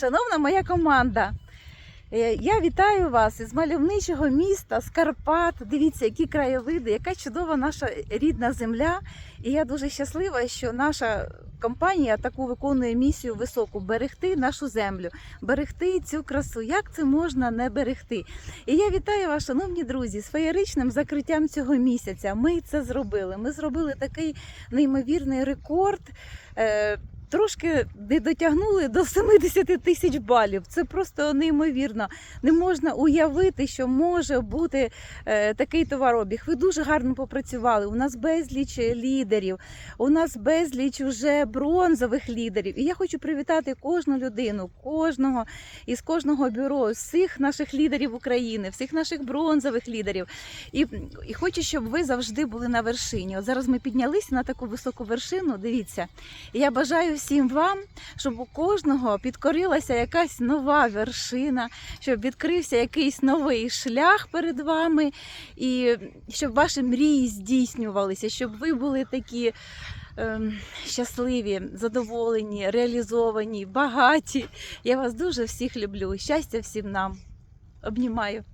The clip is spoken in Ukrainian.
Шановна моя команда, е, я вітаю вас із мальовничого міста, з Карпат. Дивіться, які краєвиди, яка чудова наша рідна земля. І я дуже щаслива, що наша компанія таку виконує місію високу берегти нашу землю, берегти цю красу. Як це можна не берегти? І я вітаю вас, шановні друзі, з феєричним закриттям цього місяця. Ми це зробили. Ми зробили такий неймовірний рекорд. Трошки не дотягнули до 70 тисяч балів. Це просто неймовірно. Не можна уявити, що може бути е, такий товаробіг. Ви дуже гарно попрацювали. У нас безліч лідерів, у нас безліч уже бронзових лідерів. І я хочу привітати кожну людину, кожного із кожного бюро, всіх наших лідерів України, всіх наших бронзових лідерів. І, і хочу, щоб ви завжди були на вершині. От зараз ми піднялися на таку високу вершину. Дивіться. І я бажаю всім вам, щоб у кожного підкорилася якась нова вершина, щоб відкрився якийсь новий шлях перед вами, і щоб ваші мрії здійснювалися, щоб ви були такі. ем, Щасливі, задоволені, реалізовані, багаті. Я вас дуже всіх люблю. Щастя всім нам. Обнімаю.